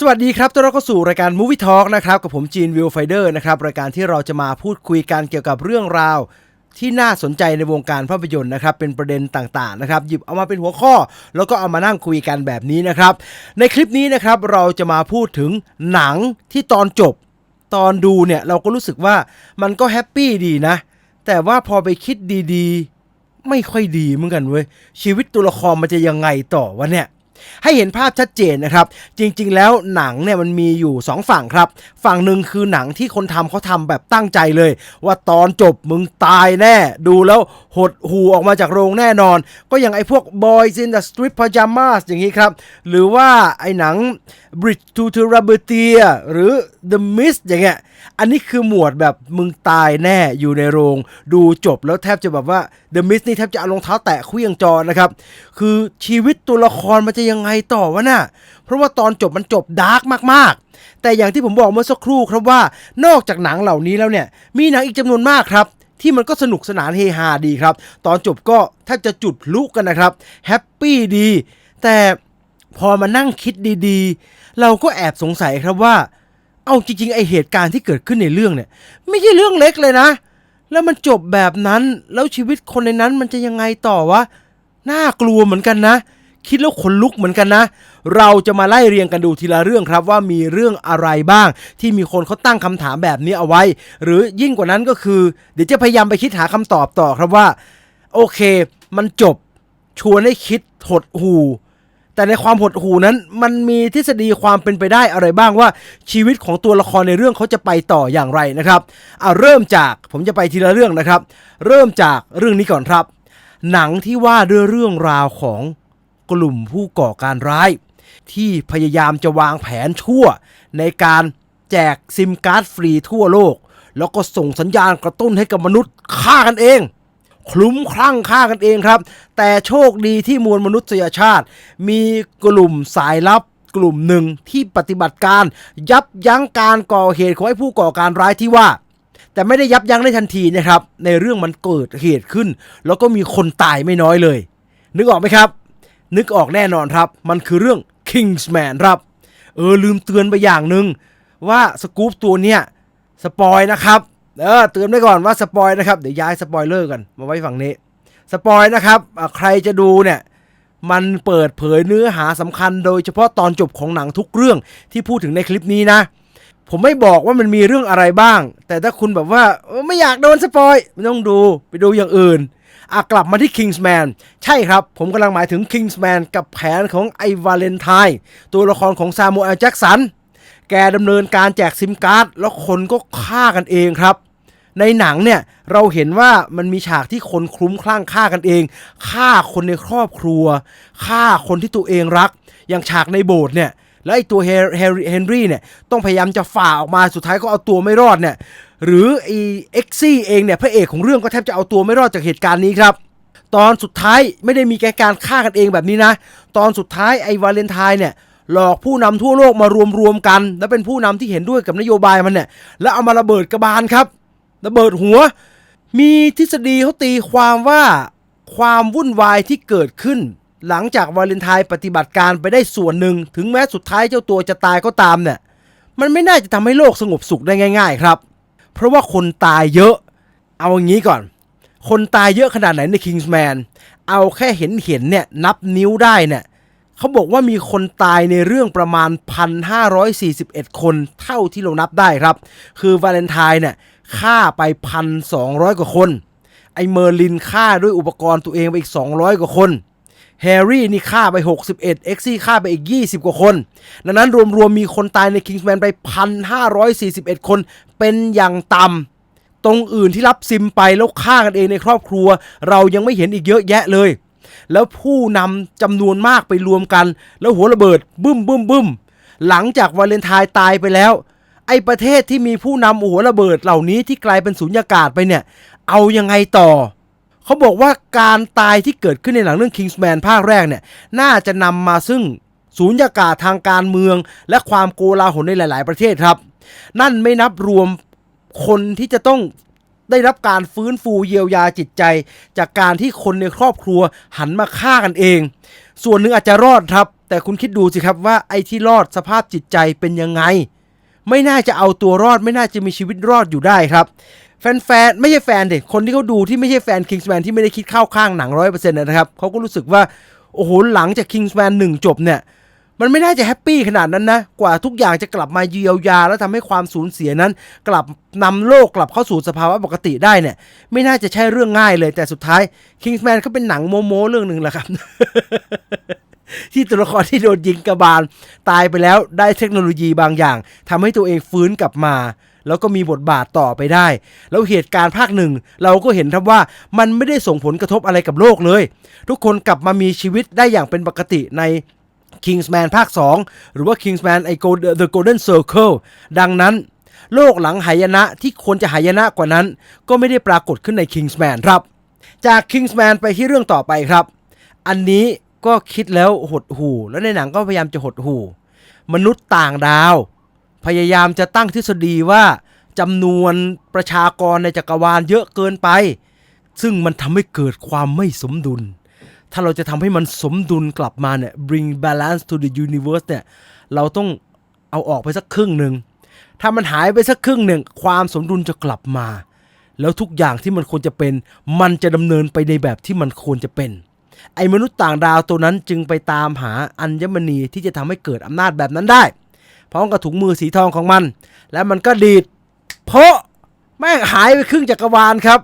สวัสดีครับต้อนรับเข้าสู่รายการ Movie Talk นะครับ กับผมจีนวิวไฟเดอร์นะครับ รายการที่เราจะมาพูดคุยกันเกี่ยวกับเรื่องราว ที่น่าสนใจในวงการภาพยนตร์นะครับ เป็นประเด็นต่างๆนะครับ หยิบเอามาเป็นหัวข้อ แล้วก็เอามานั่งคุยกันแบบนี้นะครับ ในคลิปนี้นะครับเราจะมาพูดถึงหนังที่ตอนจบ ตอนดูเนี่ยเราก็รู้สึกว่ามันก็แฮปปี้ดีนะ แต่ว่าพอไปคิดดีๆ ไม่ค่อยดีเหมือนกันเว้ยชีวิตตัวละครมันจะยังไงต่อวะเนี่ย ให้เห็นภาพชัดเจนนะครับ จริงๆ แล้วหนังเนี่ยมันมีอยู่ 2 ฝั่งครับ ฝั่งหนึ่งคือหนังที่คนทำเขาทำแบบตั้งใจเลย ว่าตอนจบมึงตายแน่ ดูแล้ว หดหูออกมาจากโรงแน่นอน ก็อย่างไอ้พวก Boys in the Street Pajamas อย่างนี้ครับ หรือว่าไอ้หนัง Bridge to t e r a b i t i a หรือ The Mist อย่างเงี้ย อันนี้คือหมวดแบบมึงตายแน่อยู่ในโรง ดูจบแล้วแทบจะแบบว่า The Mist นี่แทบจะเอารองเท้าแตะเคลี้ยงจอนะครับ คือชีวิตตัวละครมันจะยังไงต่อวะน่ะเพราะว่าตอนจบมันจบดาร์กมากๆ แต่อย่างที่ผมบอกเมื่อสักครู่ครับว่า นอกจากหนังเหล่านี้แล้วเนี่ย มีหนังอีกจำนวนมากครับ ที่มันก็สนุกสนานเฮฮาดีครับ ตอนจบก็แทบจะจุดพลุกันนะครับแฮปปี้ดี แต่พอมานั่งคิดดีๆ เราก็แอบสงสัยครับว่า เอาจริงๆ ไอเหตุการณ์ที่เกิดขึ้นในเรื่องเนี่ย ไม่ใช่เรื่องเล็กเลยนะ แล้วมันจบแบบนั้นแล้วชีวิตคนในนั้นมันจะยังไงต่อวะน่ากลัวเหมือนกันนะ คิดแล้วขนลุกเหมือนกันนะ เราจะมาไล่เรียงกันดูทีละเรื่องครับว่ามีเรื่องอะไรบ้าง ที่มีคนเขาตั้งคำถามแบบนี้เอาไว้ หรือยิ่งกว่านั้นก็คือ เดี๋ยวจะพยายามไปคิดหาคำตอบต่อครับว่า โอเค มันจบชวนให้คิดหดหูแต่ในความหดหูนั้นมันมีทฤษฎีความเป็นไปได้อะไรบ้างว่าชีวิตของตัวละครในเรื่องเขาจะไปต่ออย่างไรนะครับเอาเริ่มจากผมจะไปทีละเรื่องนะครับ เริ่มจากเรื่องนี้ก่อนครับ หนังที่ว่าด้วยเรื่องราวของ กลุ่มผู้ก่อการร้าย ที่พยายามจะวางแผนชั่ว ในการแจกซิมการ์ดฟรีทั่วโลก แล้วก็ส่งสัญญาณกระตุ้นให้กับมนุษย์ฆ่ากันเองคลุ้มคลั่งฆ่ากันเองครับ แต่โชคดีที่มวลมนุษยชาติ มีกลุ่มสายลับกลุ่มหนึ่งที่ปฏิบัติการ ยับยั้งการก่อเหตุของไอ้ผู้ก่อการร้ายที่ว่า แต่ไม่ได้ยับยั้งได้ทันทีนะครับ ในเรื่องมันเกิดเหตุขึ้น แล้วก็มีคนตายไม่น้อยเลย นึกออกไหมครับ นึกออกแน่นอนครับ มันคือเรื่อง Kingsman ครับ เออลืมเตือนไปอย่างหนึ่งว่าสกู๊ปตัวเนี้ยสปอยนะครับ เออเตือนไว้ก่อนว่าสปอยนะครับ เดี๋ยวย้ายสปอยเลอร์กันมาไว้ฝั่งนี้ สปอยนะครับ ใครจะดูเนี่ยมันเปิดเผยเนื้อหาสำคัญโดยเฉพาะตอนจบของหนังทุกเรื่องที่พูดถึงในคลิปนี้นะ ผมไม่บอกว่ามันมีเรื่องอะไรบ้าง แต่ถ้าคุณแบบว่าไม่อยากโดนสปอยไม่ต้องดูไปดูอย่างอื่น อะกลับมาที่ Kingsman ใช่ครับ ผมกำลังหมายถึง Kingsman กับแผนของไอวาเลนไทน์ตัวละครของซามูเอลแจ็กสัน แกดำเนินการแจกซิมการ์ด แล้วคนก็ฆ่ากันเองครับ ในหนังเนี่ย เราเห็นว่ามันมีฉากที่คนคลุ้มคลั่งฆ่ากันเองฆ่าคนในครอบครัวฆ่าคนที่ตัวเองรัก อย่างฉากในโบสถ์เนี่ยแล้วไอ้ตัวเฮเฮเฮนรี่เนี่ยต้องพยายามจะฝ่าออกมาสุดท้ายก็เอาตัวไม่รอดเนี่ย หรือไอเอ็กซี่เองเนี่ยพระเอกของเรื่องก็แทบจะเอาตัวไม่รอดจากเหตุการณ์นี้ครับ ตอนสุดท้ายไม่ได้มีแค่การฆ่ากันเองแบบนี้นะ ตอนสุดท้ายไอ้วาเลนไทน์เนี่ยหลอกผู้นำทั่วโลกมารวมๆกัน แล้วเป็นผู้นำที่เห็นด้วยกับนโยบายมันเนี่ยแล้วเอามาระเบิดกระบาลครับ ระเบิดหัว มีทฤษฎีเขาตีความว่าความวุ่นวายที่เกิดขึ้น หลังจากวาเลนไทน์ปฏิบัติการไปได้ส่วนหนึ่ง ถึงแม้สุดท้ายเจ้าตัวจะตายก็ตามเนี่ยมันไม่น่าจะทำให้โลกสงบสุขได้ง่าย ๆ ครับ เพราะว่าคนตายเยอะ เอาอย่างนี้ก่อน คนตายเยอะขนาดไหนใน Kingsman เอาแค่เห็นเห็นเนี่ยนับนิ้วได้เนี่ยเขาบอกว่ามีคนตายในเรื่องประมาณ 1,541 คนเท่าที่เรานับได้ครับ คือวาเลนไทน์เนี่ยฆ่าไป 1,200 กว่าคน ไอเมอร์ลินฆ่าด้วยอุปกรณ์ตัวเองไปอีก 200 กว่าคน แฮร์รี่นี่ฆ่าไป 61เอ็กซี่ฆ่าไปอีก 20 กว่าคน ดังนั้นรวมๆมีคนตายใน Kingsman ไป 1,541 คนเป็นอย่างต่ำตรงอื่นที่รับซิมไปแล้วฆ่ากันเองในครอบครัว เรายังไม่เห็นอีกเยอะแยะเลย แล้วผู้นำจำนวนมากไปรวมกัน แล้วหัวระเบิดบึ้มบึ้มบึ้มหลังจากวาเลนไทน์ตายไปแล้ว ไอ้ประเทศที่มีผู้นำหัวระเบิดเหล่านี้ที่กลายเป็นสุญญากาศไปเนี่ย เอายังไงต่อ เขาบอกว่าการตายที่เกิดขึ้นในหนังเรื่อง Kingsman ภาคแรกเนี่ย น่าจะนำมาซึ่งสูญญากาศทางการเมือง และความโกลาหลในหลาย ๆ ประเทศครับ นั่นไม่นับรวมคนที่จะต้องได้รับการฟื้นฟูเยียวยาจิตใจ จากการที่คนในครอบครัวหันมาฆ่ากันเอง ส่วนหนึ่งอาจจะรอดครับ แต่แต่คุณคิดดูสิครับว่าไอ้ที่รอดสภาพจิตใจเป็นยังไง ไม่น่าจะเอาตัวรอดไม่น่าจะมีชีวิตรอดอยู่ได้ครับ แฟนๆ ไม่ใช่แฟนเด็กคนที่เขาดูที่ไม่ใช่แฟน Kingsman ที่ไม่ได้คิดเข้าข้างหนังร้อยเปอร์เซ็นต์นะครับเขาก็รู้สึกว่า โอ้โห หลังจาก Kingsman หนึ่งจบเนี่ย มันไม่น่าจะแฮปปี้ขนาดนั้นนะ กว่าทุกอย่างจะกลับมาเยียวยา แล้วทำให้ความสูญเสียนั้น กลับนำโลกกลับเข้าสู่สภาวะปกติได้เนี่ย ไม่น่าจะใช่เรื่องง่ายเลย แต่สุดท้าย Kingsman ก็เป็นหนังโมโมเรื่องหนึ่งแหละครับที่ตัวละครที่โดนยิงกระบาล ตายไปแล้วได้เทคโนโลยีบางอย่างทำให้ตัวเองฟื้นกลับมา แล้วก็มีบทบาทต่อไปได้ แล้วเหตุการณ์ภาคหนึ่งเราก็เห็นครับว่ามันไม่ได้ส่งผลกระทบอะไรกับโลกเลย ทุกคนกลับมามีชีวิตได้อย่างเป็นปกติใน Kingsman ภาค 2 หรือว่า Kingsman ไอ Gold- The Golden Circle ดังนั้นโลกหลังหายนะที่ควรจะหายนะกว่านั้น ก็ไม่ได้ปรากฏขึ้นใน Kingsman ครับ จาก Kingsman ไปที่เรื่องต่อไปครับ อันนี้ก็คิดแล้วหดหู่แล้วในหนังก็พยายามจะหดหู่มนุษย์ต่างดาว พยายามจะตั้งทฤษฎีว่าจำนวนประชากรในจักรวาลเยอะเกินไป ซึ่งมันทำให้เกิดความไม่สมดุล ถ้าเราจะทำให้มันสมดุลกลับมาเนี่ย bring balance to the universe เนี่ย เราต้องเอาออกไปสักครึ่งหนึ่ง ถ้ามันหายไปสักครึ่งหนึ่ง ความสมดุลจะกลับมา แล้วทุกอย่างที่มันควรจะเป็น มันจะดำเนินไปในแบบที่มันควรจะเป็น ไอ้มนุษย์ต่างดาวตัวนั้นจึงไปตามหาอัญมณีที่จะทำให้เกิดอำนาจแบบนั้นได้ พร้อมกับถุงมือสีทองของมัน แล้วมันก็ดีด เพราะแม่งหายไปครึ่งจักรวาลครับ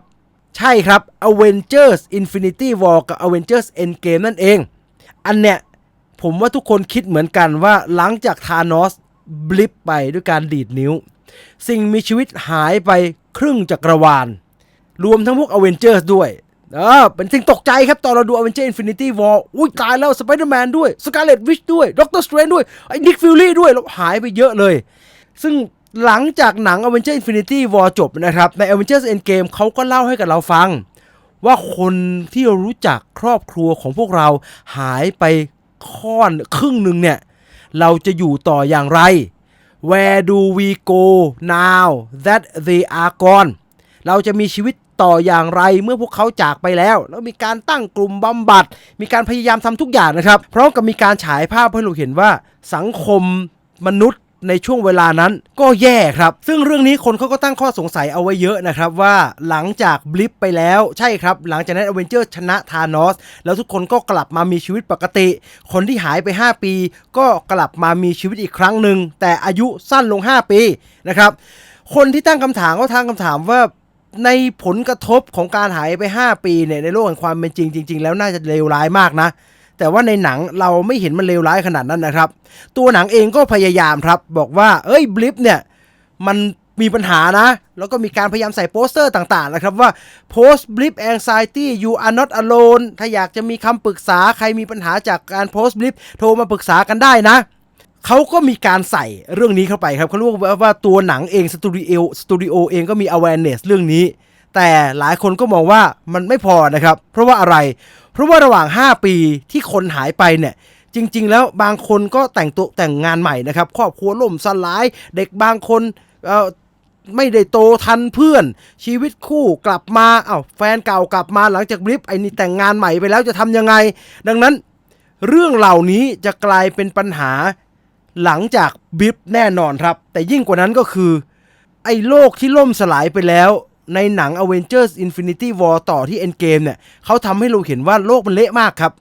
ใช่ครับ Avengers Infinity War กับ Avengers Endgame นั่นเอง อันเนี้ยผมว่าทุกคนคิดเหมือนกันว่าหลังจากธานอสบลิปไปด้วยการดีดนิ้ว สิ่งมีชีวิตหายไปครึ่งจักรวาลรวมทั้งพวก Avengers ด้วย เออเป็นสิ่งตกใจครับ ตอนเราดู Avengers Infinity War อุ้ยตายแล้ว Spider-Man ด้วย Scarlet Witch ด้วย Doctor Strange ด้วย ไอ้ Nick Fury ด้วยแล้วหายไปเยอะเลย ซึ่งหลังจากหนัง Avengers Infinity War จบนะครับ ใน Avengers Endgame เขาก็เล่าให้กับเราฟัง ว่าคนที่เรารู้จักครอบครัวของพวกเราหายไปค่อนครึ่งหนึ่งเนี่ย เราจะอยู่ต่ออย่างไร Where do we go now that they are gone เราจะมีชีวิต ต่ออย่างไรเมื่อพวกเขาจากไปแล้ว แล้วมีการตั้งกลุ่มบำบัด มีการพยายามทำทุกอย่างนะครับพร้อมกับมีการฉายภาพให้เราเห็นว่าสังคมมนุษย์ในช่วงเวลานั้นก็แย่ครับ ซึ่งเรื่องนี้คนเขาก็ตั้งข้อสงสัยเอาไว้เยอะนะครับว่าหลังจากบลิปไปแล้วใช่ครับ หลังจากนั้นอเวนเจอร์ชนะธานอส แล้วทุกคนก็กลับมามีชีวิตปกติ คนที่หายไป 5 ปี ก็กลับมามีชีวิตอีกครั้งหนึ่ง แต่อายุสั้นลง 5 ปีนะครับ คนที่ตั้งคำถามก็ตั้งคำถามว่า ในผลกระทบของการหายไป 5 ปีเนี่ยในโลกแห่งความเป็นจริงจริง ๆ แล้วน่าจะเลวร้ายมากนะ แต่ว่าในหนังเราไม่เห็นมันเลวร้ายขนาดนั้นนะครับ ตัวหนังเองก็พยายามครับ บอกว่า เอ้ยบลิปเนี่ยมันมีปัญหานะ แล้วก็มีการพยายามใส่โปสเตอร์ต่างๆนะครับว่า post blip anxiety you are not alone ถ้าอยากจะมีคำปรึกษาใครมีปัญหาจากการ post blip โทรมาปรึกษากันได้นะ เขาก็มีการใส่เรื่องนี้เข้าไปครับเขาเรียกว่าว่าตัวหนังเองสตูดิโอสตูดิโอเองก็มี awareness เรื่องนี้ แต่หลายคนก็มองว่ามันไม่พอนะครับ เพราะว่าอะไร เพราะว่าระหว่าง 5 ปีที่คนหายไปเนี่ยจริง ๆ แล้วบางคนก็แต่งตัวแต่งงานใหม่นะครับ ครอบครัวล่มสลาย เด็กบางคนเอ่อไม่ได้โตทันเพื่อน ชีวิตคู่กลับมาเอา้าแฟนเก่ากลับมาหลังจากบลิปไอ้นี่แต่งงานใหม่ไปแล้วจะทำยังไง ดังนั้น เรื่องเหล่านี้จะกลายเป็นปัญหา หลังจากบลิปแน่นอนครับ แต่ยิ่งกว่านั้นก็คือ ไอ้โลกที่ล่มสลายไปแล้วในหนัง Avengers Infinity War ต่อที่ Endgame เนี่ยเขาทำให้เราเห็นว่าโลกมันเละมากครับ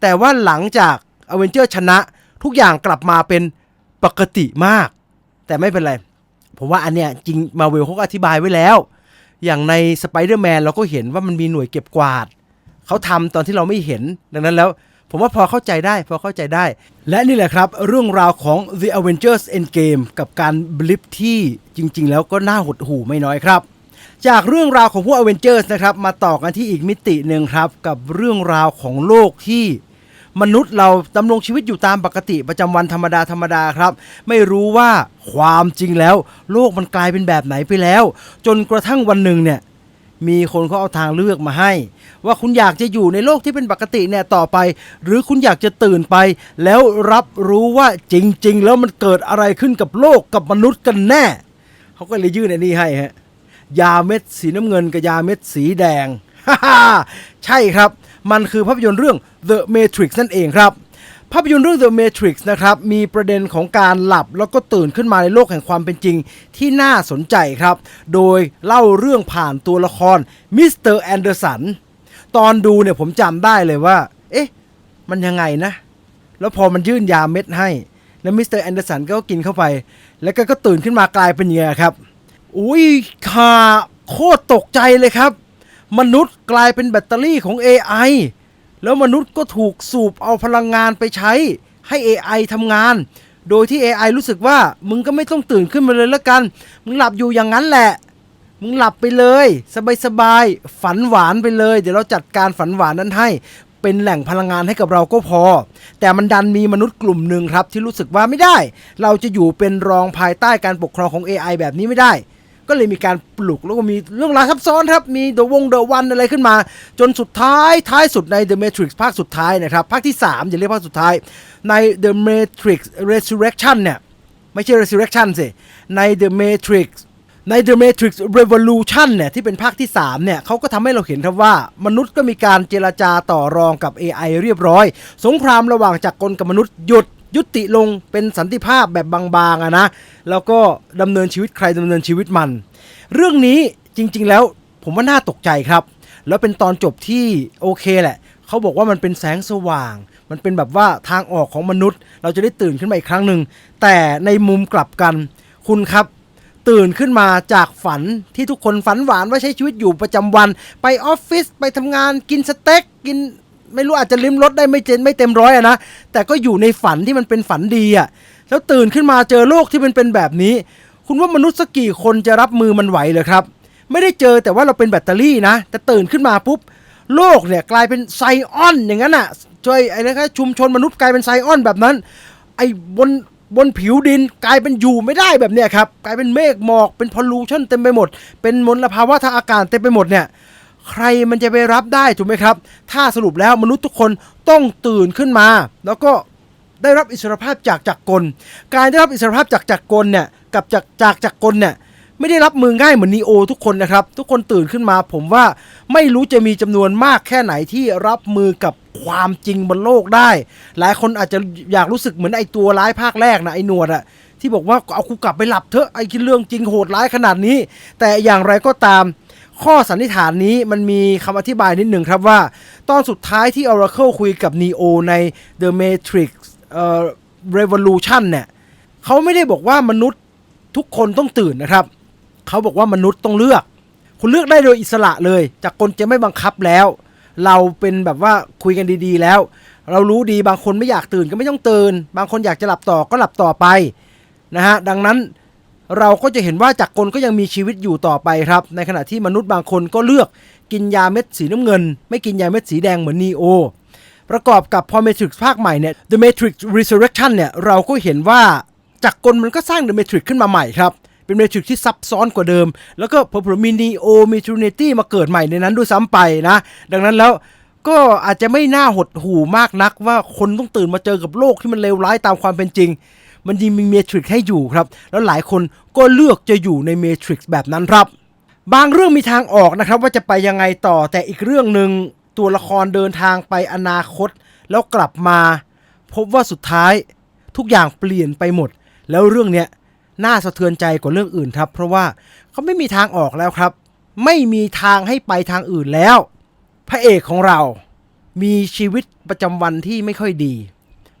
แต่ว่าหลังจาก Avengers ชนะทุกอย่างกลับมาเป็นปกติมาก แต่ไม่เป็นไร ผมว่าอันเนี้ยจริงมาเวลเขาก็อธิบายไว้แล้ว อย่างในสไปเดอร์แมนเราก็เห็นว่ามันมีหน่วยเก็บกวาด เขาทำตอนที่เราไม่เห็นดังนั้นแล้ว ผมว่าพอเข้าใจได้พอเข้าใจได้ และนี่แหละครับ เรื่องราวของ The Avengers Endgame กับการบลิปที่จริง ๆ แล้วก็น่าหดหู่ไม่น้อยครับ จากเรื่องราวของพวก Avengers นะครับมาต่อกันที่อีกมิติหนึ่งครับ กับเรื่องราวของโลกที่มนุษย์เราดำรงชีวิตอยู่ตามปกติประจำวันธรรมดาธรรมดาครับ ไม่รู้ว่าความจริงแล้ว โลกมันกลายเป็นแบบไหนไปแล้ว จนกระทั่งวันหนึ่งเนี่ยมีคนเขาเอาทางเลือกมาให้ ว่าคุณอยากจะอยู่ในโลกที่เป็นปกติเนี่ยต่อไป หรือคุณอยากจะตื่นไป แล้วรับรู้ว่าจริง ๆ แล้วมันเกิดอะไรขึ้นกับโลกกับมนุษย์กันแน่เขาก็เลยยื่นอันนี้ให้ฮะยาเม็ดสีน้ำเงินกับยาเม็ดสีแดงฮ่าใช่ครับ มันคือภาพยนตร์เรื่อง The Matrix นั่นเองครับภาพยนตร์เรื่อง The Matrix นะครับ มีประเด็นของการหลับแล้วก็ตื่นขึ้นมาในโลกแห่งความเป็นจริงที่น่าสนใจครับ โดยเล่าเรื่องผ่านตัวละครมิสเตอร์แอนเดอร์สัน ตอนดูเนี่ยผมจำได้เลยว่า เอ๊ะ มันยังไงนะ แล้วพอมันยื่นยาเม็ดให้ แล้วมิสเตอร์แอนเดอร์สันก็กินเข้าไป แล้วก็ก็ตื่นขึ้นมากลายเป็นยังไงครับ อุ้ยขาโคตรตกใจเลยครับ มนุษย์กลายเป็นแบตเตอรี่ของ AI แล้วมนุษย์ก็ถูกสูบเอาพลังงานไปใช้ให้ AI ทำงาน โดยที่ AI รู้สึกว่ามึงก็ไม่ต้องตื่นขึ้นมาเลยละกัน มึงหลับอยู่อย่างนั้นแหละ มึงหลับไปเลย สบายๆฝันหวานไปเลย เดี๋ยวเราจัดการฝันหวานนั้นให้ เป็นแหล่งพลังงานให้กับเราก็พอ แต่มันดันมีมนุษย์กลุ่มหนึ่งครับ ที่รู้สึกว่าไม่ได้ เราจะอยู่เป็นรองภายใต้การปกครองของ AI แบบนี้ไม่ได้ ก็เลยมีการปลุกแล้วก็มีเรื่องราวซับซ้อนครับมีเดอะวงเดอะวันอะไรขึ้นมา จนสุดท้ายท้ายสุดใน The Matrix ภาคสุดท้ายนะครับภาคที่ 3 อย่าเรียกภาคสุดท้ายใน The Matrix Resurrection เนี่ยไม่ใช่ Resurrection สิใน The Matrix ใน The Matrix Revolution เนี่ยที่เป็นภาคที่ 3 เนี่ยเขาก็ทำให้เราเห็นครับว่า มนุษย์ก็มีการเจรจาต่อรองกับ AI เรียบร้อย สงครามระหว่างจักรกลกับมนุษย์หยุดยุติลงเป็นสันติภาพแบบบางๆอะนะ แล้วก็ดำเนินชีวิตใครดำเนินชีวิตมัน เรื่องนี้จริงๆแล้วผมว่าน่าตกใจครับ แล้วเป็นตอนจบที่โอเคแหละเขาบอกว่ามันเป็นแสงสว่าง มันเป็นแบบว่าทางออกของมนุษย์ เราจะได้ตื่นขึ้นมาอีกครั้งหนึ่งแต่ในมุมกลับกันคุณครับ ตื่นขึ้นมาจากฝันที่ทุกคนฝันหวานว่าใช้ชีวิตอยู่ประจำวัน ไปออฟฟิศไปทำงานกินสเต็กกินไม่รู้อาจจะลิ้มรสได้ไม่เจนไม่เต็มร้อยอะนะแต่ก็อยู่ในฝันที่มันเป็นฝันดีอะแล้วตื่นขึ้นมาเจอโลกที่มันเป็นแบบนี้ คุณว่ามนุษย์สักกี่คนจะรับมือมันไหวเหรอครับ ไม่ได้เจอแต่ว่าเราเป็นแบตเตอรี่นะ แต่ตื่นขึ้นมาปุ๊บโลกเนี่ยกลายเป็นไซออนอย่างนั้นอะช่วยไอ้นะครับชุมชนมนุษย์กลายเป็นไซออนแบบนั้น ไอ้บน บนผิวดินกลายเป็นอยู่ไม่ได้แบบเนี้ยครับ กลายเป็นเมฆหมอกเป็นพอลูชันเต็มไปหมด เป็นมลภาวะทางอากาศเต็มไปหมดเนี่ยใครมันจะไปรับได้ถูกไหมครับ ถ้าสรุปแล้วมนุษย์ทุกคนต้องตื่นขึ้นมา แล้วก็ได้รับอิสรภาพจากจักรกล การได้รับอิสรภาพจากจักรกลเนี่ยกับจากจากจักรกลเนี่ย ไม่ได้รับมือง่ายเหมือนนีโอทุกคนนะครับ ทุกคนตื่นขึ้นมา ผมว่าไม่รู้จะมีจำนวนมากแค่ไหนที่รับมือกับความจริงบนโลกได้ หลายคนอาจจะอยากรู้สึกเหมือนไอตัวร้ายภาคแรกนะไอหนวดอะที่บอกว่าเอากูกลับไปหลับเถอะไอคิดเรื่องจริงโหดร้ายขนาดนี้ แต่อย่างไรก็ตามข้อสันนิษฐานนี้มันมีคำอธิบายนิดหนึ่งครับว่า ตอนสุดท้ายที่ Oracle คุยกับ Neo ใน The Matrix เอ่อ Revolution เนี่ยเขาไม่ได้บอกว่ามนุษย์ทุกคนต้องตื่นนะครับ เขาบอกว่ามนุษย์ต้องเลือก คุณเลือกได้โดยอิสระเลย จากคนจะไม่บังคับแล้ว เราเป็นแบบว่าคุยกันดีๆแล้ว เรารู้ดีบางคนไม่อยากตื่นก็ไม่ต้องตื่น บางคนอยากจะหลับต่อก็หลับต่อไปนะฮะดังนั้นเราก็จะเห็นว่าจักรกลก็ยังมีชีวิตอยู่ต่อไปครับ ในขณะที่มนุษย์บางคนก็เลือกกินยาเม็ดสีน้ำเงิน ไม่กินยาเม็ดสีแดงเหมือนนีโอประกอบกับพอ Matrix ภาคใหม่เนี่ย The Matrix Resurrection เนี่ย เราก็เห็นว่าจักรกลมันก็สร้าง The Matrix ขึ้นมาใหม่ครับ เป็น Matrix ที่ซับซ้อนกว่าเดิม แล้วก็เผื่อๆมี Neo มี Trinity มาเกิดใหม่ในนั้นด้วยซ้ำไปนะ ดังนั้นแล้วก็อาจจะไม่น่าหดหู่มากนักว่าคนต้องตื่นมาเจอกับโลกที่มันเลวร้ายตามความเป็นจริง มันยังมีเมทริกให้อยู่ครับ แล้วหลายคนก็เลือกจะอยู่ในเมทริกแบบนั้นครับ บางเรื่องมีทางออกนะครับว่าจะไปยังไงต่อแต่อีกเรื่องหนึ่งตัวละครเดินทางไปอนาคต แล้วกลับมา พบว่าสุดท้ายทุกอย่างเปลี่ยนไปหมด แล้วเรื่องเนี้ย น่าสะเทือนใจกว่าเรื่องอื่นครับ เพราะว่าเขาไม่มีทางออกแล้วครับ ไม่มีทางให้ไปทางอื่นแล้ว พระเอกของเรา มีชีวิตประจำวันที่ไม่ค่อยดี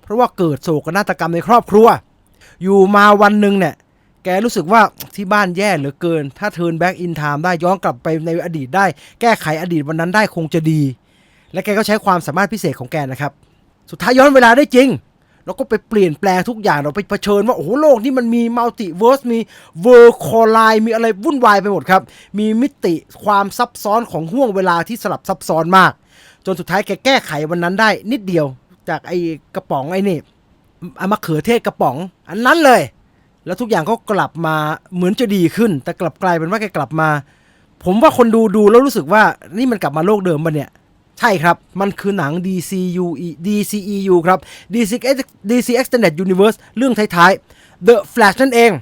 เพราะว่าเกิดโศกนาฏกรรมในครอบครัว อยู่มาวันหนึ่งเนี่ยแกรู้สึกว่าที่บ้านแย่เหลือเกิน ถ้าเทิร์นแบ็กอินไทม์ได้ย้อนกลับไปในอดีตได้ แก้ไขอดีตวันนั้นได้คงจะดี และแกก็ใช้ความสามารถพิเศษของแกนะครับ สุดท้ายย้อนเวลาได้จริง แล้วก็ไปเปลี่ยนแปลงทุกอย่างเราไปเผชิญว่าโอ้โหโลกนี่มันมีมัลติเวิร์สมีเวอร์คอไลมีอะไรวุ่นวายไปหมดครับ มีมิติความซับซ้อนของห่วงเวลาที่สลับซับซ้อนมาก จนสุดท้ายแกแก้ไขวันนั้นได้นิดเดียวจากไอ้กระป๋องไอ้นี่อามะเขือเทศกระป๋อง อันนั้นเลย แล้วทุกอย่างก็กลับมาเหมือนจะดีขึ้น แต่กลับกลายเป็นว่าแกกลับมา ผมว่าคนดูดูแล้วรู้สึกว่านี่มันกลับมาโลกเดิมปะเนี่ย ใช่ครับ มันคือหนัง DCU DCEU ครับ DC DC Extended Universe เรื่องท้ายๆ The Flash นั่นเอง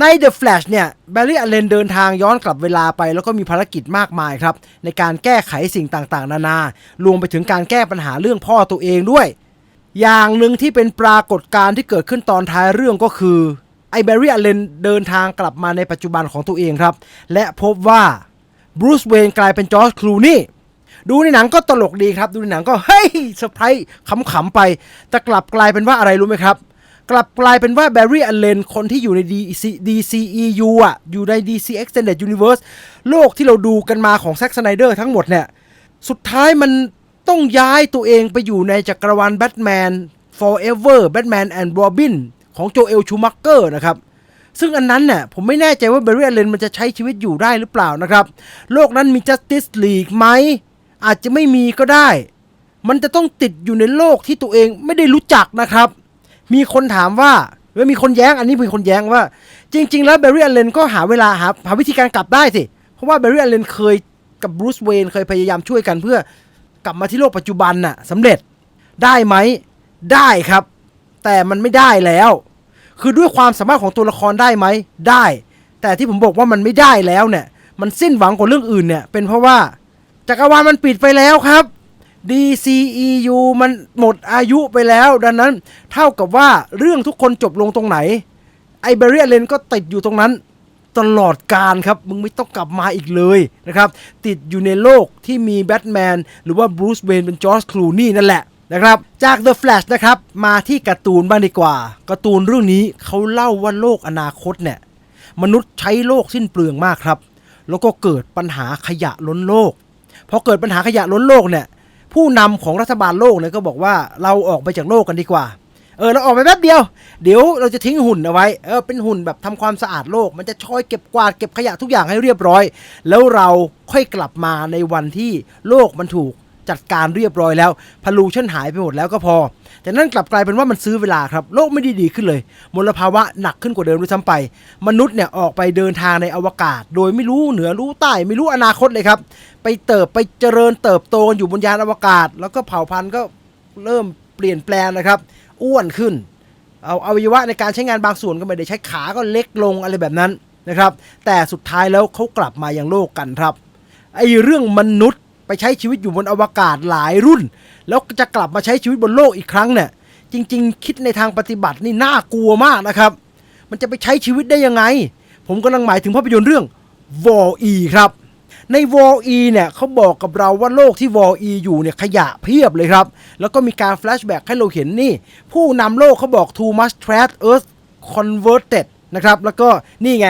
ใน The Flash เนี่ยแบร์รี่อเลนเดินทางย้อนกลับเวลาไป แล้วก็มีภารกิจมากมายครับ ในการแก้ไขสิ่งต่างๆ นานารวมไปถึงการแก้ปัญหาเรื่องพ่อตัวเองด้วย อย่างหนึ่งที่เป็นปรากฏการณ์ที่เกิดขึ้นตอนท้ายเรื่องก็คือไอแบร์รี่อเลนเดินทางกลับมาในปัจจุบันของตัวเองครับ และพบว่าบรูซเวนกลายเป็นจอร์จคลูนี่ ดูในหนังก็ตลกดีครับ ดูในหนังก็เฮ้ยเซอร์ไพรส์ขำๆไป แต่กลับกลายเป็นว่าอะไรรู้ไหมครับ กลับกลายเป็นว่าแบร์รี่อเลนคนที่อยู่ใน DC DCEU อะ อยู่ใน DC Extended Universe โลกที่เราดูกันมาของแซ็กสไนเดอร์ทั้งหมดเนี่ย สุดท้ายมันต้องย้ายตัวเองไปอยู่ในจักรวาลแบทแมน Forever Batman and Robin ของโจเอลชูมักเกอร์นะครับซึ่งอันนั้นเนี่ยผมไม่แน่ใจว่าเบรรี่อเลนมันจะใช้ชีวิตอยู่ได้หรือเปล่านะครับ โลกนั้นมี Justice League ไหม อาจจะไม่มีก็ได้ มันจะต้องติดอยู่ในโลกที่ตัวเองไม่ได้รู้จักนะครับ มีคนถามว่าหรือมีคนแย้ง อันนี้มีคนแย้งว่า จริง ๆ แล้วเบรรี่อเลนก็หาเวลาหาหาวิธีการกลับได้สิ เพราะว่าเบรรี่อเลนเคยกับบรูซเวนเคยพยายามช่วยกันเพื่อกลับมาที่โลกปัจจุบันน่ะสำเร็จได้ไหมได้ครับ แต่มันไม่ได้แล้ว คือด้วยความสามารถของตัวละครได้ไหมได้ แต่ที่ผมบอกว่ามันไม่ได้แล้วเนี่ยมันสิ้นหวังกว่าเรื่องอื่นเนี่ยเป็นเพราะว่า จักรวาลมันปิดไปแล้วครับ DCEU มันหมดอายุไปแล้ว ดังนั้นเท่ากับว่าเรื่องทุกคนจบลงตรงไหน ไอเบรียเลนก็ติดอยู่ตรงนั้นตลอดการครับมึงไม่ต้องกลับมาอีกเลยนะครับ ติดอยู่ในโลกที่มีแบทแมนหรือว่าบรูซเวนเป็นจอร์จคลูนี่นั่นแหละนะครับ จาก The Flash นะครับมาที่การ์ตูนบ้างดีกว่าการ์ตูนเรื่องนี้เขาเล่าว่าโลกอนาคตเนี่ยมนุษย์ใช้โลกสิ้นเปลืองมากครับ แล้วก็เกิดปัญหาขยะล้นโลก พอเกิดปัญหาขยะล้นโลกเนี่ย ผู้นำของรัฐบาลโลกเนี่ยก็บอกว่าเราออกไปจากโลกกันดีกว่า เออเราออกไปแป๊บเดียว เดี๋ยวเราจะทิ้งหุ่นเอาไว้ เออเป็นหุ่นแบบทำความสะอาดโลก มันจะช่วยเก็บกวาดเก็บขยะทุกอย่างให้เรียบร้อย แล้วเราค่อยกลับมาในวันที่โลกมันถูก จัดการเรียบร้อยแล้วพลูชันหายไปหมดแล้วก็พอ แต่นั่นกลับกลายเป็นว่ามันซื้อเวลาครับ โลกไม่ด้ดีขึ้นเลย มลภาวะหนักขึ้นกว่าเดิมด้วยซ้ำไป มนุษย์เนี่ยออกไปเดินทางในอวกาศ โดยไม่รู้เหนือรู้ใต้ไม่รู้อนาคตเลยครับ ไปเติบไปเจริญเติบโตอยู่บนยานอวกาศ แล้วก็เผ่าพันธุ์ก็เริ่มเปลี่ยนแปลงนะครับ อ้วนขึ้น เอาอวัยวะในการใช้งานบางส่วนก็ไม่ได้ใช้ขาก็เล็กลงอะไรแบบนั้นนะครับ แต่สุดท้ายแล้วเขากลับมายังโลกกันครับไอ้เรื่องมนุษย์ ไปใช้ชีวิตอยู่บนอวกาศหลายรุ่น แล้วจะกลับมาใช้ชีวิตบนโลกอีกครั้งเนี่ย จริง ๆ คิดในทางปฏิบัตินี่น่ากลัวมากนะครับ มันจะไปใช้ชีวิตได้ยังไง ผมกำลังหมายถึงภาพยนตร์เรื่อง w a l E ครับ ใน w a l E เนี่ยเขาบอกกับเราว่าโลกที่ w a l E อยู่เนี่ยขยะเพียบเลยครับ แล้วก็มีการแฟลชแบ็กให้เราเห็นนี่ ผู้นำโลกเขาบอก too much trash earth converted นะครับ แล้วก็นี่ไง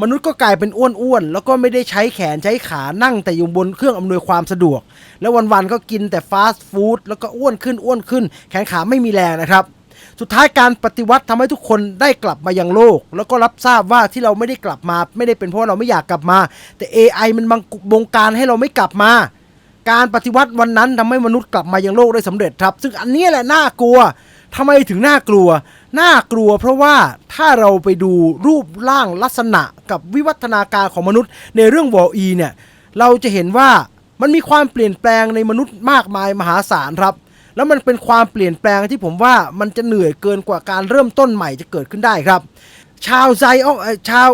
มนุษย์ก็กลายเป็นอ้วนๆแล้วก็ไม่ได้ใช้แขนใช้ขานั่งแต่อยู่บนเครื่องอำนวยความสะดวก แล้ววันๆก็กินแต่ฟาสต์ฟู้ดแล้วก็อ้วนขึ้นอ้วนขึ้น แขนขาไม่มีแรงนะครับสุดท้ายการปฏิวัติทำให้ทุกคนได้กลับมายังโลก แล้วก็รับทราบว่าที่เราไม่ได้กลับมา ไม่ได้เป็นเพราะเราไม่อยากกลับมา แต่ AI มันบังบงการให้เราไม่กลับมา การปฏิวัติวันนั้นทำให้มนุษย์กลับมายังโลกได้สำเร็จครับ ซึ่งอันนี้แหละน่ากลัว ทำไมถึงน่ากลัว น่ากลัวเพราะว่าถ้าเราไปดูรูปร่างลักษณะกับวิวัฒนาการของมนุษย์ในเรื่องวอลีเนี่ย เราจะเห็นว่ามันมีความเปลี่ยนแปลงในมนุษย์มากมายมหาศาลครับ แล้วมันเป็นความเปลี่ยนแปลงที่ผมว่ามันจะเหนื่อยเกินกว่าการเริ่มต้นใหม่จะเกิดขึ้นได้ครับ ชาวไซออนเอ่อชาว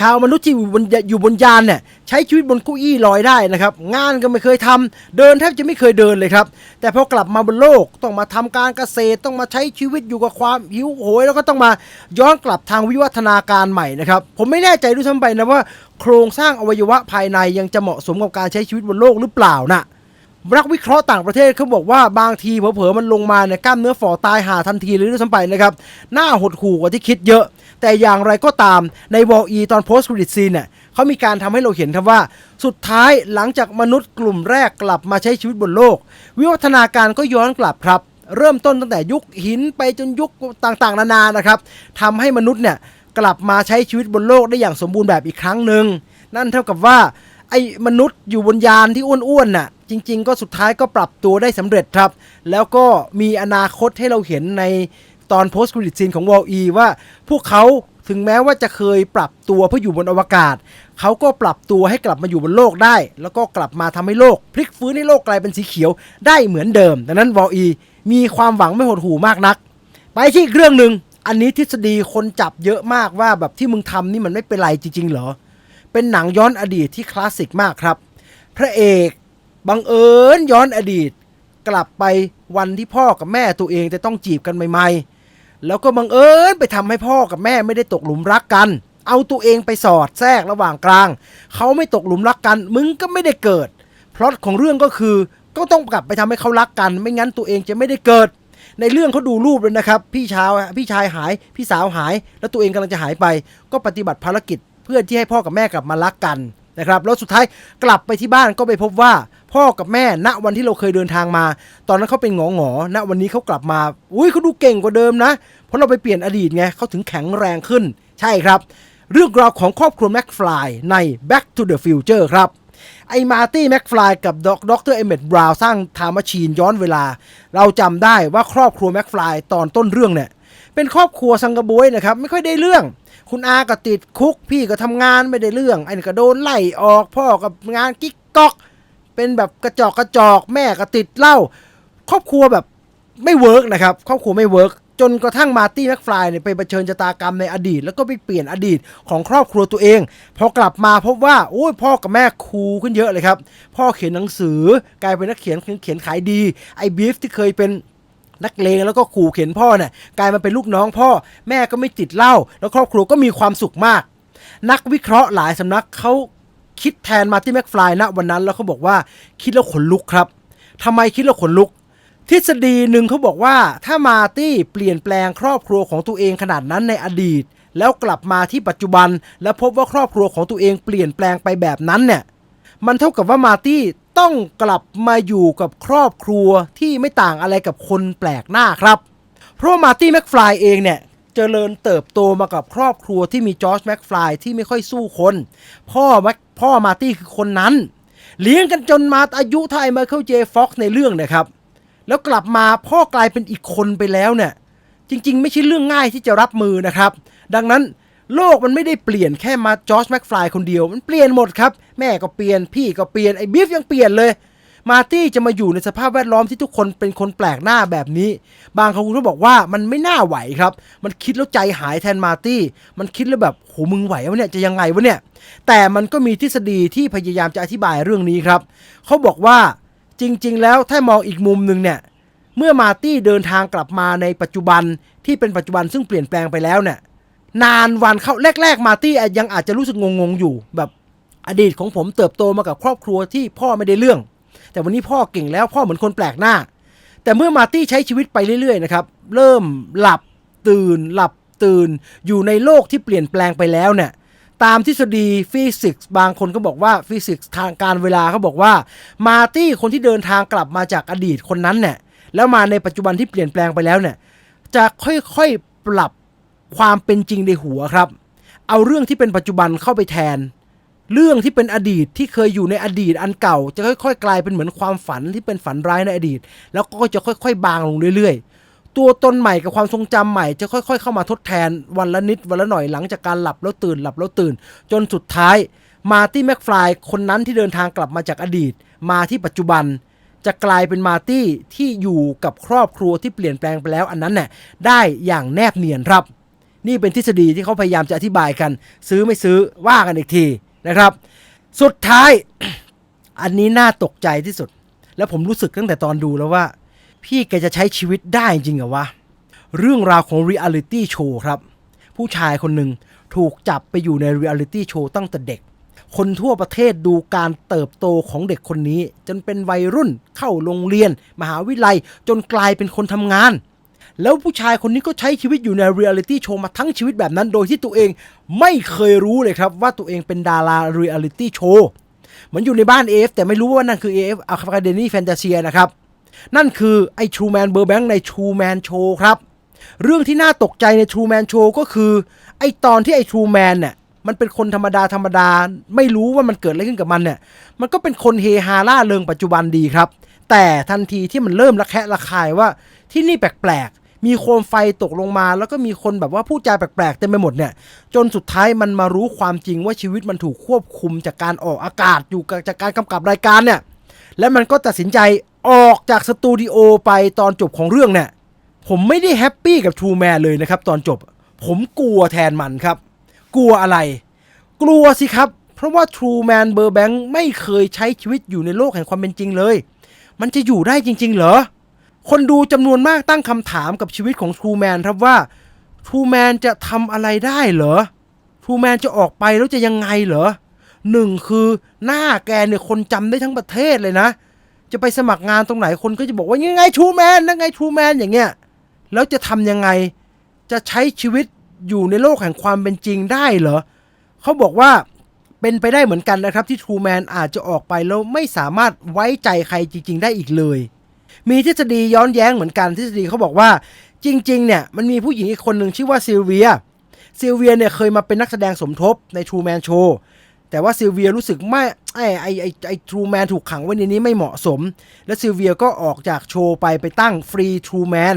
ชาวมนุษย์ที่อยู่บนอยู่บนยานเนี่ยใช้ชีวิตบนเก้าอี้ลอยได้นะครับ งานก็ไม่เคยทำเดินแทบจะไม่เคยเดินเลยครับ แต่พอกลับมาบนโลกต้องมาทำการเกษตรต้องมาใช้ชีวิตอยู่กับความหิวโหย แล้วก็ต้องมาย้อนกลับทางวิวัฒนาการใหม่นะครับ ผมไม่แน่ใจด้วยซ้ำไปนะว่าโครงสร้างอวัยวะภายในยังจะเหมาะสมกับการใช้ชีวิตบนโลกหรือเปล่านะนักวิเคราะห์ต่างประเทศเขาบอกว่าบางทีเผลอๆมันลงมาเนี่ยกล้ามเนื้อฝ่อตายหาทันทีเลยด้วยซ้ำไปนะครับหน้าหดหู่กว่าที่คิดเยอะ แต่อย่างไรก็ตามในวอลอีตอนโพสต์ครดิตซีนเนี่ยเขามีการทำให้เราเห็นครับว่า สุดท้ายหลังจากมนุษย์กลุ่มแรกกลับมาใช้ชีวิตบนโลก วิวัฒนาการก็ย้อนกลับครับ เริ่มต้นตั้งแต่ยุคหินไปจนยุคต่างๆ นานานะครับทำให้มนุษย์เนี่ยกลับมาใช้ชีวิตบนโลกได้อย่างสมบูรณ์แบบอีกครั้งหนึ่งนั่นเท่ากับว่าไอ้มนุษย์อยู่บนยานที่อ้วนๆน่ะจริง ๆ ก็สุดท้ายก็ปรับตัวได้สำเร็จครับ แล้วก็มีอนาคตให้เราเห็นใน ตอน post credit scene ของ Wall E ว่า พวกเขาถึงแม้ว่าจะเคยปรับตัวเพื่ออยู่บนอวกาศ เขาก็ปรับตัวให้กลับมาอยู่บนโลกได้ แล้วก็กลับมาทำให้โลก พลิกฟื้นให้โลกกลายเป็นสีเขียวได้เหมือนเดิม ดังนั้น Wall E มีความหวังไม่หดหู่มากนัก ไปที่อีกเรื่องหนึ่งอันนี้ทฤษฎีคนจับเยอะมากว่าแบบที่มึงทำนี่มันไม่เป็นไรจริง ๆ เหรอ เป็นหนังย้อนอดีตที่คลาสสิกมากครับ พระเอกบังเอิญย้อนอดีต กลับไปวันที่พ่อกับแม่ตัวเองจะต้องจีบกันใหม่ๆ แล้วก็บังเอิญไปทำให้พ่อกับแม่ไม่ได้ตกหลุมรักกัน เอาตัวเองไปสอดแทรกระหว่างกลาง เขาไม่ตกหลุมรักกัน มึงก็ไม่ได้เกิดเพราะของเรื่องก็คือก็ต้องกลับไปทำให้เขารักกัน ไม่งั้นตัวเองจะไม่ได้เกิด ในเรื่องเขาดูรูปเลยนะครับ พี่ชาวพี่ชายหาย พี่สาวหาย แล้วตัวเองกำลังจะหายไป ก็ปฏิบัติภารกิจ เพื่อที่ให้พ่อกับแม่กลับมารักกันนะครับ แล้วสุดท้ายกลับไปที่บ้านก็ไปพบว่า พ่อกับแม่ณวันที่เราเคยเดินทางมา ตอนนั้นเขาเป็นหงอหงอณวันนี้เขากลับมาอุ้ยเขาดูเก่งกว่าเดิมนะ เพราะเราไปเปลี่ยนอดีตไงเขาถึงแข็งแรงขึ้น ใช่ครับ เรื่องราวของครอบครัวแม็กฟลายใน Back to the Future ครับไอมาตี้แม็กฟลายกับด็อกดรเอเมดบราวน์สร้างทามชีนย้อนเวลา เราจำได้ว่าครอบครัวแม็กฟลายตอนต้นเรื่องเนี่ยเป็นครอบครัวสังกะบวยนะครับไม่ค่อยได้เรื่อง คุณอาก็ติดคุกพี่ก็ทำงานไม่ได้เรื่องไอ้นี่ก็โดนไล่ออกพ่อกับงานกิ๊กก๊อก เป็นแบบกระจอกกระจอกแม่ก็ติดเหล้าครอบครัวแบบไม่เวิร์กนะครับครอบครัวไม่เวิร์กจนกระทั่งมาร์ตี้แม็กฟลายเนี่ยไปเผชิญชะตากรรมในอดีต แล้วก็ไปเปลี่ยนอดีตของครอบครัวตัวเอง พอกลับมาพบว่าโอ้ยพ่อกับแม่คูขึ้นเยอะเลยครับ พ่อเขียนหนังสือกลายเป็นนักเขียนเขียนขายดีไอ้บีฟที่เคยเป็นนักเลงแล้วก็ขู่เข็นพ่อเนี่ยกลายมาเป็นลูกน้องพ่อแม่ก็ไม่ติดเหล้าแล้วครอบครัวก็มีความสุขมาก นักวิเคราะห์หลายสำนักเขา คิดแทนมาร์ตี้แม็กฟลายณวันนั้นแล้วเขาบอกว่าคิดแล้วขนลุกครับทำไมคิดแล้วขนลุก ทฤษฎีหนึ่งเขาบอกว่าถ้ามาตี้เปลี่ยนแปลงครอบครัวของตัวเองขนาดนั้นในอดีต แล้วกลับมาที่ปัจจุบัน แล้วพบว่าครอบครัวของตัวเองเปลี่ยนแปลงไปแบบนั้นเนี่ยมันเท่ากับว่ามาตี้ต้องกลับมาอยู่กับครอบครัวที่ไม่ต่างอะไรกับคนแปลกหน้าครับ เพราะมาตี้แม็กฟลายเองเนี่ย เจริญเติบโตมากับครอบครัวที่มีจอร์จแม็กฟลายที่ไม่ค่อยสู้คน พ่อแม็กพ่อมาตี้คือคนนั้น เลี้ยงกันจนมาอายุเท่าไอ้ไมเคิลเจฟ็อกซ์ในเรื่องนะครับ แล้วกลับมาพ่อกลายเป็นอีกคนไปแล้วเนี่ย จริง ๆ ไม่ใช่เรื่องง่ายที่จะรับมือนะครับ ดังนั้นโลกมันไม่ได้เปลี่ยนแค่มาจอร์จแม็กฟลายคนเดียว มันเปลี่ยนหมดครับ แม่ก็เปลี่ยนพี่ก็เปลี่ยนไอ้บิฟยังเปลี่ยนเลย มาตี้จะมาอยู่ในสภาพแวดล้อมที่ทุกคนเป็นคนแปลกหน้าแบบนี้ บางคนก็บอกว่ามันไม่น่าไหวครับ มันคิดแล้วใจหายแทนมาตี้ มันคิดแล้วแบบโหมึงไหววะเนี่ยจะยังไงวะเนี่ย แต่มันก็มีทฤษฎีที่พยายามจะอธิบายเรื่องนี้ครับ เขาบอกว่าจริง ๆ แล้วถ้ามองอีกมุมหนึ่งเนี่ยเมื่อมาตี้เดินทางกลับมาในปัจจุบันที่เป็นปัจจุบันซึ่งเปลี่ยนแปลงไปแล้วเนี่ยนานวันเข้าแรก ๆ มาตี้ยังอาจจะรู้สึกงงๆอยู่แบบอดีตของผมเติบโตมากับครอบครัวที่พ่อไม่ได้เรื่อง แต่วันนี้พ่อเก่งแล้วพ่อเหมือนคนแปลกหน้า แต่เมื่อมาร์ตี้ใช้ชีวิตไปเรื่อยๆนะครับเริ่มหลับตื่นหลับตื่นอยู่ในโลกที่เปลี่ยนแปลงไปแล้วเนี่ยตามทฤษฎีฟิสิกส์บางคนก็บอกว่าฟิสิกส์ทางการเวลาเขาบอกว่า มาร์ตี้คนที่เดินทางกลับมาจากอดีตคนนั้นเนี่ยแล้วมาในปัจจุบันที่เปลี่ยนแปลงไปแล้วเนี่ยจะค่อยๆปรับความเป็นจริงในหัวครับ เอาเรื่องที่เป็นปัจจุบันเข้าไปแทน เรื่องที่เป็นอดีตที่เคยอยู่ในอดีตอันเก่า จะค่อยๆ กลายเป็นเหมือนความฝันที่เป็นฝันร้ายในอดีต แล้วก็จะค่อย ๆ บางลงเรื่อย ๆ ตัวตนใหม่กับความทรงจำใหม่จะค่อย ๆ เข้ามาทดแทนวันละนิดวันละหน่อยหลังจากการหลับแล้วตื่นหลับแล้วตื่น จนสุดท้าย มาตี้แม็กฟลายคนนั้นที่เดินทางกลับมาจากอดีต มาที่ปัจจุบัน จะกลายเป็นมาตี้ที่อยู่กับครอบครัวที่เปลี่ยนแปลงไปแล้วอันนั้นน่ะได้อย่างแนบเนียนครับ นี่เป็นทฤษฎีที่เขาพยายามจะอธิบายกัน ซื้อไม่ซื้อว่ากันอีกที นะครับ สุดท้าย อันนี้น่าตกใจที่สุด แล้วผมรู้สึกตั้งแต่ตอนดูแล้วว่า พี่แกจะใช้ชีวิตได้จริงเหรอวะ เรื่องราวของ Reality Show ครับ ผู้ชายคนหนึ่งถูกจับไปอยู่ใน Reality Show ตั้งแต่เด็ก คนทั่วประเทศดูการเติบโตของเด็กคนนี้ จนเป็นวัยรุ่นเข้าโรงเรียน มหาวิทยาลัยจนกลายเป็นคนทำงาน แล้วผู้ชายคนนี้ก็ใช้ชีวิตอยู่ในเรียลิตี้โชว์มาทั้งชีวิตแบบนั้น โดยที่ตัวเองไม่เคยรู้เลยครับ ว่าตัวเองเป็นดาราเรียลิตี้โชว์เหมือนอยู่ในบ้าน AF แต่ไม่รู้ว่านั่นคือ AF Academy Fantasia นะครับ นั่นคือไอ้ True Man Burbank ใน True Man Show ครับ เรื่องที่น่าตกใจใน True Man Show ก็คือไอ้ตอนที่ไอ้ True Man เนี่ยมันเป็นคนธรรมดาธรรมดา ไม่รู้ว่ามันเกิดอะไรขึ้นกับมันเนี่ย มันก็เป็นคนเฮฮาล่าเริงปัจจุบันดีครับ แต่ทันทีที่มันเริ่มระแคะระคายว่าที่นี่แปลก มีโคมไฟตกลงมา แล้วก็มีคนแบบว่าพูดจาแปลกๆเต็มไปหมดเนี่ยจนสุดท้ายมันมารู้ความจริงว่าชีวิตมันถูกควบคุมจากการออกอากาศอยู่จากการกำกับรายการเนี่ยและมันก็ตัดสินใจออกจากสตูดิโอไปตอนจบของเรื่องเนี่ยผมไม่ได้แฮปปี้กับ True Man เลยนะครับตอนจบ ผมกลัวแทนมันครับ กลัวอะไร กลัวสิครับ เพราะว่า True Man Burbank ไม่เคยใช้ชีวิตอยู่ในโลกแห่งความเป็นจริงเลย มันจะอยู่ได้จริง ๆ เหรอ คนดูจำนวนมากตั้งคำถามกับชีวิตของทรูแมนครับว่าทรูแมนจะทำอะไรได้เหรอทรูแมนจะออกไปแล้วจะยังไงเหรอหนึ่งคือหน้าแกเนี่ยคนจำได้ทั้งประเทศเลยนะ จะไปสมัครงานตรงไหนคนก็จะบอกว่ายังไงทรูแมนนั่นไงทรูแมนอย่างเงี้ยแล้วจะทำยังไง จะใช้ชีวิตอยู่ในโลกแห่งความเป็นจริงได้เหรอเขาบอกว่าเป็นไปได้เหมือนกันนะครับที่ทรูแมนอาจจะออกไปแล้วไม่สามารถไว้ใจใครจริง ๆ ได้อีกเลย มีทฤษฎีย้อนแย้งเหมือนกันทฤษฎีเขาบอกว่า จริง ๆ เนี่ยมันมีผู้หญิงอีกคนหนึ่งชื่อว่าซิลเวียซิลเวียเนี่ยเคยมาเป็นนักแสดงสมทบใน True Man Show แต่ว่าซิลเวียรู้สึกไม่ไอ้ไอ้ไอ้ไอทรูแมนถูกขังไว้ในนี้ไม่เหมาะสม และซิลเวียก็ออกจากโชว์ไปไปตั้งฟรี True Man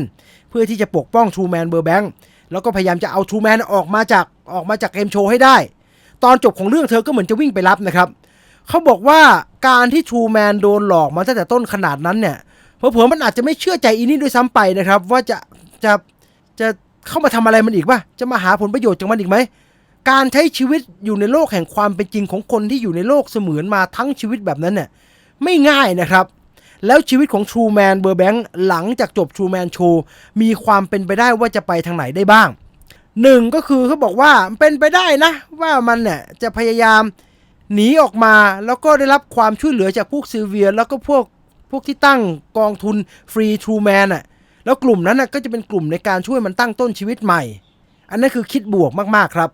เพื่อที่จะปกป้อง True Man เบอร์แบงค์แล้วก็พยายามจะเอา True Man ออกมาจากออกมาจากเกมโชว์ให้ได้ ตอนจบของเรื่องเธอก็เหมือนจะวิ่งไปรับนะครับเขาบอกว่าการที่ True Man โดนหลอกมาตั้งแต่ต้นขนาดนั้นเนี่ย เผลอมันอาจจะไม่เชื่อใจอีนี่ด้วยซ้ำไปนะครับ ว่าจะจะจะเข้ามาทำอะไรมันอีกป่ะจะมาหาผลประโยชน์จากมันอีกไหมการใช้ชีวิตอยู่ในโลกแห่งความเป็นจริงของคนที่อยู่ในโลกเสมือนมาทั้งชีวิตแบบนั้นเนี่ยไม่ง่ายนะครับ แล้วชีวิตของ True Man เบอร์แบงค์หลังจากจบ True Man Show มีความเป็นไปได้ว่าจะไปทางไหนได้บ้างหนึ่งก็คือเขาบอกว่าเป็นไปได้นะ ว่ามันเนี่ยจะพยายามหนีออกมาแล้วก็ได้รับความช่วยเหลือจากพวกซิลเวีย แล้วก็พวก พวกที่ตั้งกองทุนฟรี True Man อะแล้วกลุ่มนั้นก็จะเป็นกลุ่มในการช่วยมันตั้งต้นชีวิตใหม่ อันนั้นคือคิดบวกมากๆครับ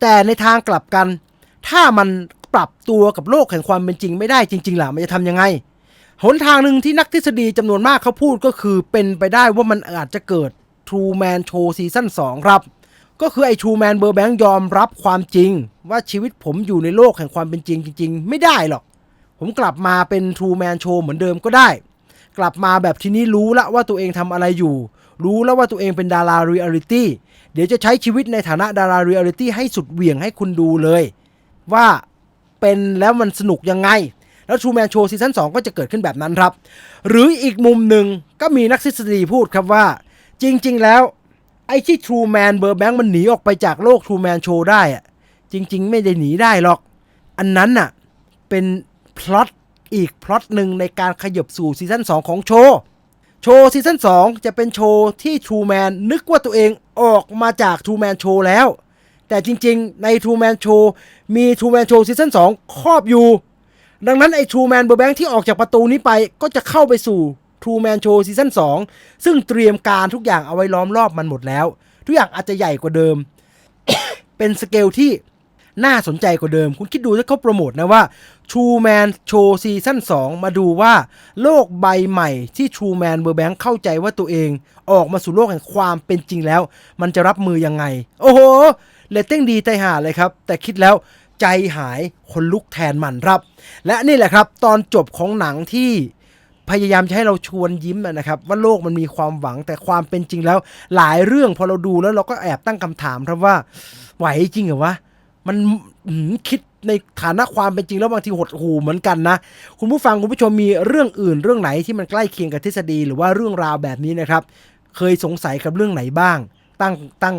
แต่ในทางกลับกัน ถ้ามันปรับตัวกับโลกแห่งความเป็นจริงไม่ได้จริงๆล่ะมันจะทำยังไง หนทางหนึ่งที่นักทฤษฎีจำนวนมากเขาพูดก็คือเป็นไปได้ว่ามันอาจจะเกิด True Man Show ซีซั่น2ครับ ก็คือไอ้ True Man เบอร์แบงค์ยอมรับความจริง ว่าชีวิตผมอยู่ในโลกแห่งความเป็นจริงจริง ๆ ไม่ได้หรอก ผมกลับมาเป็น True Man Show เหมือนเดิมก็ได้ กลับมาแบบที่นี้รู้ล้วว่าตัวเองทำอะไรอยู่ รู้แล้วว่าตัวเองเป็นดาราเรียลิตี้เดี๋ยวจะใช้ชีวิตในฐานะดาราเรียลิตี้ให้สุดเหวี่ยงให้คุณดูเลย ว่าเป็นแล้วมันสนุกยังไง แล้ว True Man Show ซีซั่น2ก็จะเกิดขึ้นแบบนั้นครับ หรืออีกมุมหนึ่งก็มีนักทฤษฎีพูดครับว่า จริง ๆ แล้วไอ้ที่ True Man เบอร์แบงค์มันหนีออกไปจากโลก True Man Show ได้อะจริง ๆ ไม่ได้หนีได้หรอก อันนั้นน่ะเป็น พล็อตอีกพล็อตหนึ่งในการขยับสู่ซีซั่น2 ของโชว์โชว์ซีซั่น2 จะเป็นโชว์ที่ True Man นึกว่าตัวเองออกมาจาก True Man Show แล้ว แต่จริงๆ ใน True Man Show มี True Man Show ซีซั่น2 ครอบอยู่ ดังนั้นไอ้ True Man เบอร์แบงค์ที่ออกจากประตูนี้ไปก็จะเข้าไปสู่ True Man Show ซีซั่น2 ซึ่งเตรียมการทุกอย่างเอาไว้ล้อมรอบมันหมดแล้ว ทุกอย่างอาจจะใหญ่กว่าเดิม เป็นสเกลที่ น่าสนใจกว่าเดิม คุณคิดดูถ้าเขาโปรโมทนะว่า True Man Show ซีซั่น2มาดูว่า โลกใบใหม่ที่ True Man เบอร์แบงค์เข้าใจว่าตัวเอง ออกมาสู่โลกแห่งความเป็นจริงแล้ว มันจะรับมือยังไง โอ้โหเลตติ้งดีใจหาเลยครับ แต่คิดแล้วใจหายคนลุกแทนมันครับ และนี่แหละครับตอนจบของหนังที่พยายามจะให้เราชวนยิ้มนะครับ ว่าโลกมันมีความหวังแต่ความเป็นจริงแล้ว หลายเรื่องพอเราดูแล้วเราก็แอบตั้งคำถามครับว่า ไหวจริงเหรอวะ มันคิดในฐานะความเป็นจริงแล้วบางทีหดหูเหมือนกันนะ คุณผู้ฟังคุณผู้ชมมีเรื่องอื่นเรื่องไหนที่มันใกล้เคียงกับทฤษฎีหรือว่าเรื่องราวแบบนี้นะครับ เคยสงสัยกับเรื่องไหนบ้าง ตั้งตั้ง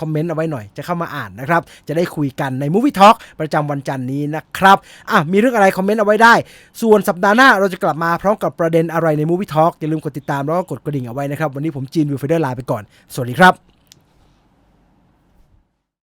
คอมเมนต์เอาไว้หน่อยจะเข้ามาอ่านนะครับ จะได้คุยกันใน Movie Talk ประจำวันจันทร์นี้นะครับอะมีเรื่องอะไรคอมเมนต์เอาไว้ได้ ส่วนสัปดาห์หน้าเราจะกลับมาพร้อมกับประเด็นอะไรใน Movie Talk อย่าลืมกดติดตามแล้วก็กดกระดิ่งเอาไว้นะครับ วันนี้ผมจีนวิวเฟเดอร์ลาไปก่อน สวัสดีครับ